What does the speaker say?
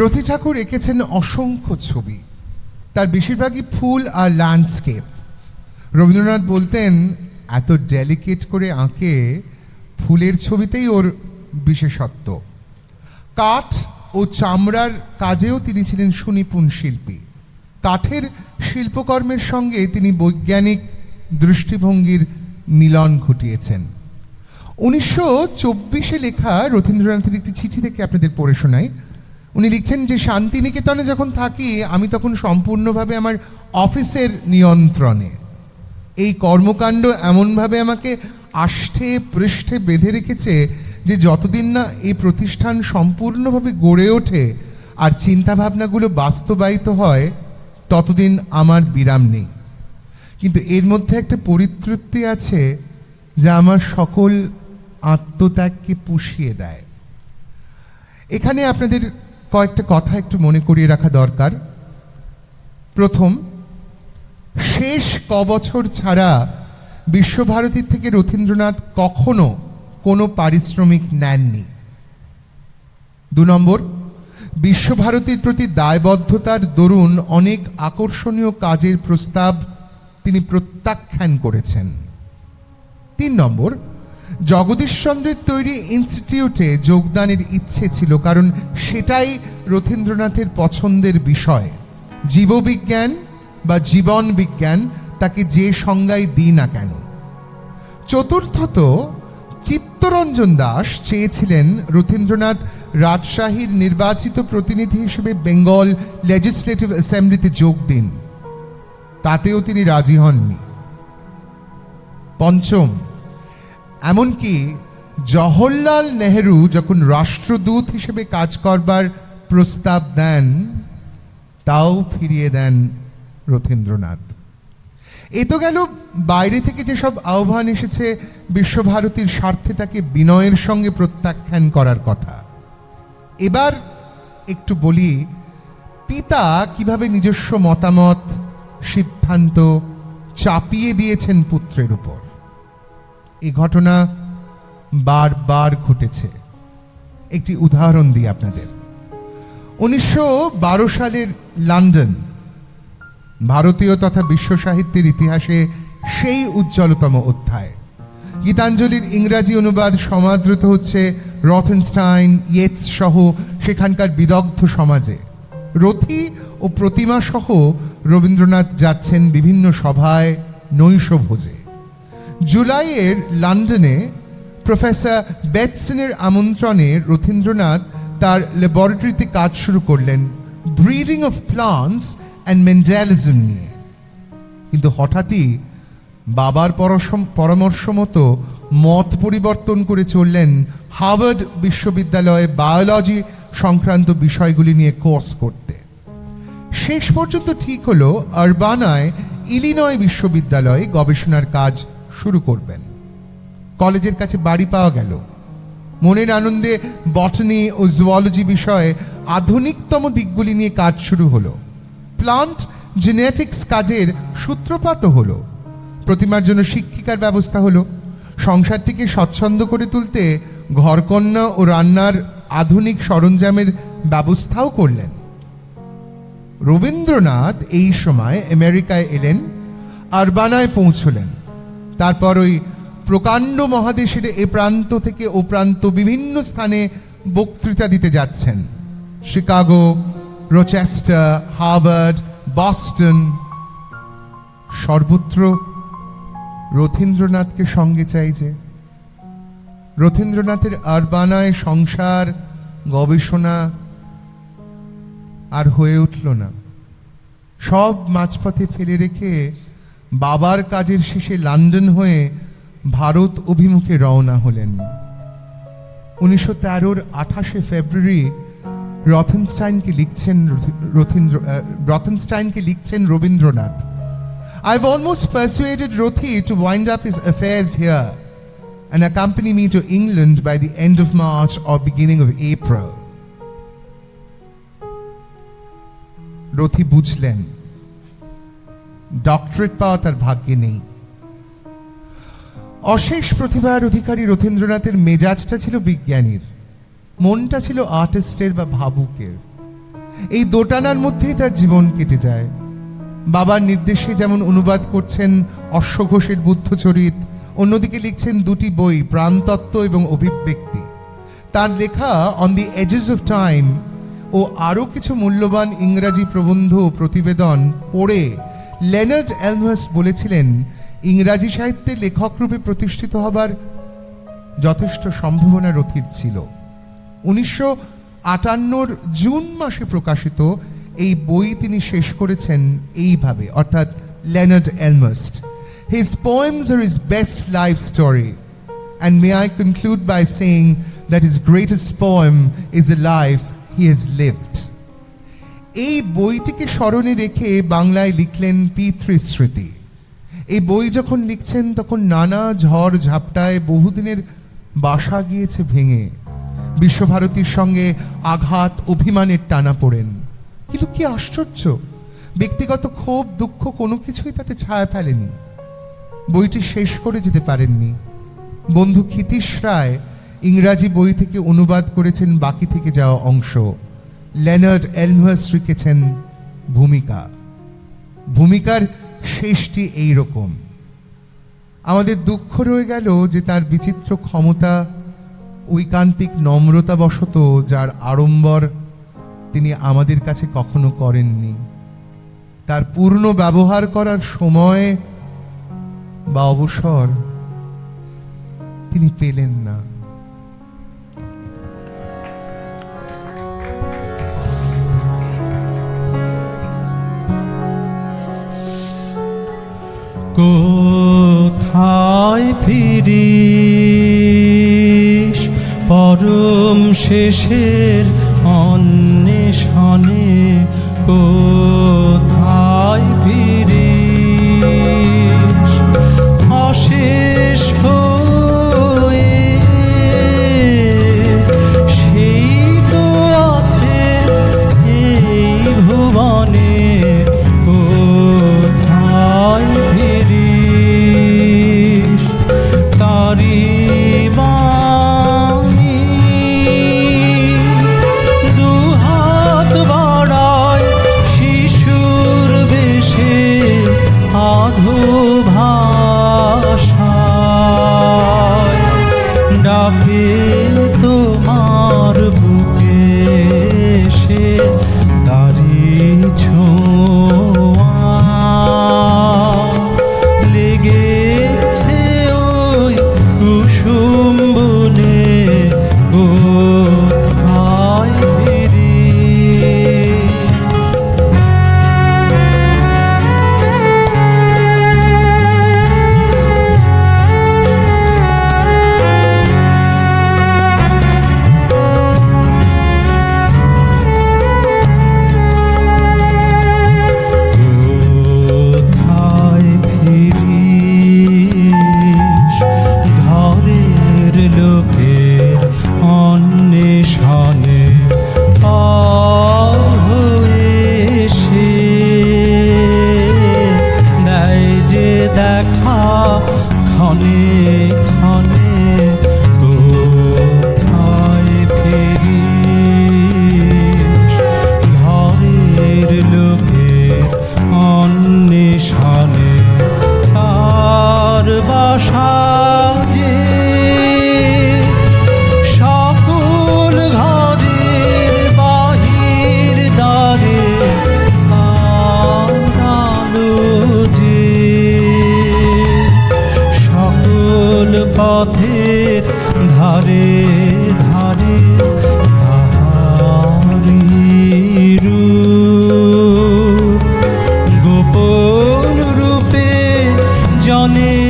রথি ঠাকুর এঁকেছেন অসংখ্য ছবি। তার বেশিরভাগই ফুল আর ল্যান্ডস্কেপ রবীন্দ্রনাথ বলতেন, এত ডেলিকেট করে আঁকে ফুলের ছবিতেই ওর বিশেষত্ব। কাঠ ও চামড়ার কাজেও তিনি ছিলেন সুনিপুণ শিল্পী। কাঠের শিল্পকর্মের সঙ্গে তিনি বৈজ্ঞানিক দৃষ্টিভঙ্গির মিলন ঘটিয়েছেন। উনিশশো চব্বিশে লেখা রথীন্দ্রনাথের একটি চিঠি থেকে আপনাদের পড়ে শোনাই। উনি লিখছেন যে শান্তিনিকেতনে যখন থাকি, আমি তখন সম্পূর্ণভাবে আমার অফিসের নিয়ন্ত্রণে। এই কর্মকাণ্ড এমনভাবে আমাকে আষ্ঠে পৃষ্ঠে বেঁধে রেখেছে যে যতদিন না এই প্রতিষ্ঠান সম্পূর্ণভাবে গড়ে ওঠে আর চিন্তাভাবনাগুলো বাস্তবায়িত হয়, ততদিন আমার বিরাম নেই। কিন্তু এর মধ্যে একটা পরিতৃপ্তি আছে যা আমার সকল আত্মত্যাগকে পুষিয়ে দেয়। এখানে আপনাদের কয়েকটা কথা একটু মনে করিয়ে রাখা দরকার। প্রথম, শেষ ক বছর ছাড়া বিশ্বভারতীর থেকে রথীন্দ্রনাথ কখনো কোনো পারিশ্রমিক নেননি। দু নম্বর, বিশ্বভারতীর প্রতি দায়বদ্ধতার দরুন অনেক আকর্ষণীয় কাজের প্রস্তাব তিনি প্রত্যাখ্যান করেছেন। তিন নম্বর জগদীশচন্দ্রের তৈরি ইনস্টিটিউটে যোগদানের ইচ্ছে ছিল, কারণ সেটাই রথীন্দ্রনাথের পছন্দের বিষয়। জীববিজ্ঞান বা জীবন বিজ্ঞান তাকে যে সংজ্ঞায় দিই না কেন। চতুর্থত, চিত্তরঞ্জন দাস চেয়েছিলেন রথীন্দ্রনাথ রাজশাহীর নির্বাচিত প্রতিনিধি হিসেবে বেঙ্গল লেজিসলেটিভ অ্যাসেম্বলিতে যোগ দিন। তাতেও তিনি রাজি হননি। পঞ্চম এমনকি জওহরলাল নেহেরু যখন রাষ্ট্রদূত হিসেবে কাজ করবার প্রস্তাব দেন, তাও ফিরিয়ে দেন রথীন্দ্রনাথ। এ তো গেল বাইরে থেকে যেসব আহ্বান এসেছে, বিশ্বভারতীর স্বার্থে তাকে বিনয়ের সঙ্গে প্রত্যাখ্যান করার কথা। এবার একটু বলি, পিতা কীভাবে নিজস্ব মতামত, সিদ্ধান্ত চাপিয়ে দিয়েছেন পুত্রের উপর। এই ঘটনা বারবার ঘটেছে। একটি উদাহরণ দিই আপনাদের। উনিশশো বারো সালের লন্ডন, ভারতীয় তথা বিশ্ব সাহিত্যের ইতিহাসে সেই উজ্জ্বলতম অধ্যায়। গীতাঞ্জলির ইংরাজি অনুবাদ সমাদৃত হচ্ছে রথেনস্টাইন ইয়েটস সহ সেখানকার বিদগ্ধ সমাজে। রথি ও প্রতিমা সহ রবীন্দ্রনাথ যাচ্ছেন বিভিন্ন সভায় নৈশ ভোজে। জুলাইয়ের লন্ডনে প্রফেসর বেটসনের আমন্ত্রণে রথীন্দ্রনাথ তার ল্যাবরেটরিতে কাজ শুরু করলেন breeding of plants and Mendelism নিয়ে। কিন্তু হঠাৎই বাবার পরামর্শ মতো মত পরিবর্তন করে চললেন হার্ভার্ড বিশ্ববিদ্যালয়ে বায়োলজি সংক্রান্ত বিষয়গুলি নিয়ে কোর্স করতে। শেষ পর্যন্ত ঠিক হলো, আরবানায় ইলিনয় বিশ্ববিদ্যালয়ে গবেষণার কাজ শুরু করবেন। কলেজের কাছে বাড়ি পাওয়া গেল। মনের আনন্দে বটনি ও জুওলজি বিষয়ে আধুনিকতম দিকগুলি নিয়ে কাজ শুরু হলো। প্লান্ট জেনেটিক্স কাজের সূত্রপাত হলো। প্রতিমার জন্য শিক্ষিকার ব্যবস্থা হলো। সংসারটিকে স্বচ্ছন্দ করে তুলতে ঘরকন্যা ও রান্নার আধুনিক সরঞ্জামের ব্যবস্থাও করলেন। রবীন্দ্রনাথ এই সময় আমেরিকায় এলেন, আরবানায় পৌঁছলেন। তারপর ওই প্রকাণ্ড মহাদেশের এ প্রান্ত থেকে ও প্রান্ত বিভিন্ন স্থানে বক্তৃতা দিতে যাচ্ছেন। Chicago, Rochester, Harvard, Boston. সর্বত্র রথীন্দ্রনাথকে সঙ্গে চাই যে, রথীন্দ্রনাথের আরবানায় সংসার, গবেষণা আর হয়ে উঠল না। সব মাঝপথে ফেলে রেখে বাবার কাজের শেষে লন্ডন হয়ে ভারত অভিমুখে রওনা হলেন। উনিশশো তেরোর আঠাশে ফেব্রুয়ারি রথেনস্টাইনকে লিখছেন রথীন্দ্র রথেনস্টাইনকে লিখছেন Rabindranath. I have almost persuaded Rathi to wind up his affairs here and accompany me to England by the end of March or beginning of April Rathi বুঝলেন ডক্টরেট পাওয়া তার ভাগ্যে নেই। অশেষ প্রতিভার অধিকারী রথীন্দ্রনাথের মেজাজটা ছিল বিজ্ঞানীর। মনটা ছিল আর্টিস্টের বা ভাবুকের। এই দোটানার মধ্যেই তার জীবন কেটে যায়। বাবার নির্দেশে যেমন অনুবাদ করছেন অশ্ব ঘোষের বুদ্ধচরিত, অন্যদিকে লিখছেন দুটি বই, প্রাণতত্ত্ব এবং অভিব্যক্তি। তার লেখা on the ages of time ও আরও কিছু মূল্যবান ইংরাজি প্রবন্ধ প্রতিবেদন পড়ে লেনার্ড অ্যালমাস বলেছিলেন, ইংরাজি সাহিত্যে লেখকরূপে প্রতিষ্ঠিত হবার যথেষ্ট সম্ভাবনা রথির ছিল। উনিশশো আটান্নর জুন মাসে প্রকাশিত এই বই তিনি শেষ করেছেন এইভাবে, অর্থাৎ Leonard Elmhirst his poems are is best life story and may I conclude by saying that is greatest poem is a life he has lived এই বইটিকে স্মরণে রেখে বাংলায় লিখলেন পিতৃস্মৃতি। এই বই যখন লিখছেন, তখন নানা ঝড় ঝাপটায় বহুদিনের বাসা গিয়েছে ভেঙে। বিশ্বভারতীর সঙ্গে আঘাত, অভিমানের টানা পড়েন। কিন্তু কি আশ্চর্য! ব্যক্তিগত ক্ষোভ, দুঃখ কোনো কিছুই তাতে ছায়া ফেলেনি। বইটি শেষ করে যেতে পারেননি। বন্ধু ক্ষিতীশ রায় ইংরাজি বই থেকে অনুবাদ করেছেন, বাকি থেকে যাওয়া অংশ। লেনার্ড এলমাস লিখেছেন ভূমিকা। ভূমিকার শেষটি এই রকম আমাদের দুঃখ রয়ে গেল যে তার বিচিত্র ক্ষমতা, ঐকান্তিক নম্রতাবশত যার আড়ম্বর তিনি আমাদের কাছে কখনো করেননি। তার পূর্ণ ব্যবহার করার সময় বা অবসর তিনি পেলেন না। কোথায় ফিরিস? পরম শেষের অন্বেষণে জনে